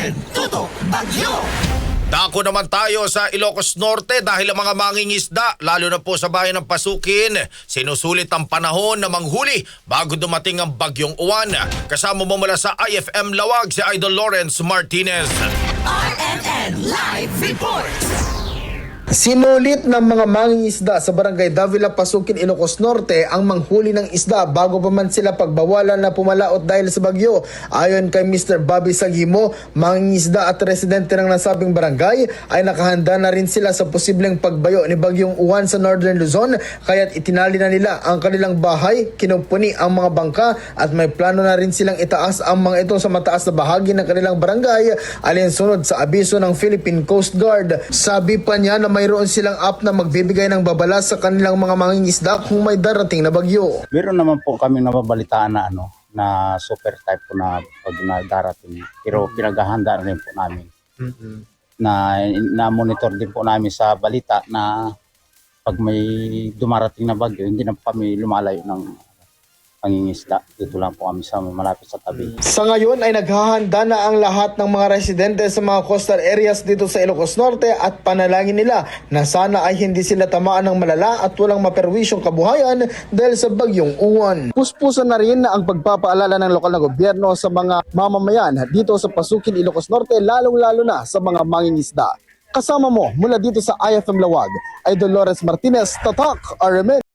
RMN Tutok Bagyo. Dako naman tayo sa Ilocos Norte dahil ang mga mangingisda, lalo na po sa bayan ng Pasukin, sinusulit ang panahon na manghuli bago dumating ang bagyong uwan. Kasama mo mula sa IFM Lawag si Idol Lawrence Martinez. RMN Live Report. Sinulit ng mga mangingisda sa barangay Davila, Pasukin, Ilocos Norte ang manghuli ng isda bago pa man sila pagbawalan na pumalaot dahil sa bagyo. Ayon kay Mr. Bobby Sagimo, mangingisda at residente ng nasabing barangay ay nakahanda na rin sila sa posibleng pagbayo ni bagyong uwan sa Northern Luzon kaya't itinali na nila ang kanilang bahay, kinumpuni ang mga bangka at may plano na rin silang itaas ang mga ito sa mataas na bahagi ng kanilang barangay alinsunod sa abiso ng Philippine Coast Guard. Sabi pa niya na mayroon silang app na magbibigay ng babala sa kanilang mga mangingisda kung may darating na bagyo. Meron naman po kami nababalitaan na ano na super type po na pag na darating. Pero pinaghahanda rin po namin. Na na monitor din po namin sa balita na pag may dumarating na bagyo, hindi na po kami lumalayo ng pangingisda. Dito lang po kami sa malapit sa tabi. Sa ngayon ay naghahanda na ang lahat ng mga residente sa mga coastal areas dito sa Ilocos Norte at panalangin nila na sana ay hindi sila tamaan ng malala at walang maperwisyong kabuhayan dahil sa bagyong uwan. Puspusan na rin ang pagpapaalala ng lokal na gobyerno sa mga mamamayan dito sa Pasukin, Ilocos Norte lalong-lalo na sa mga mangingisda. Kasama mo mula dito sa IFM Lawag ay Dolores Martinez, Tatak, RMN.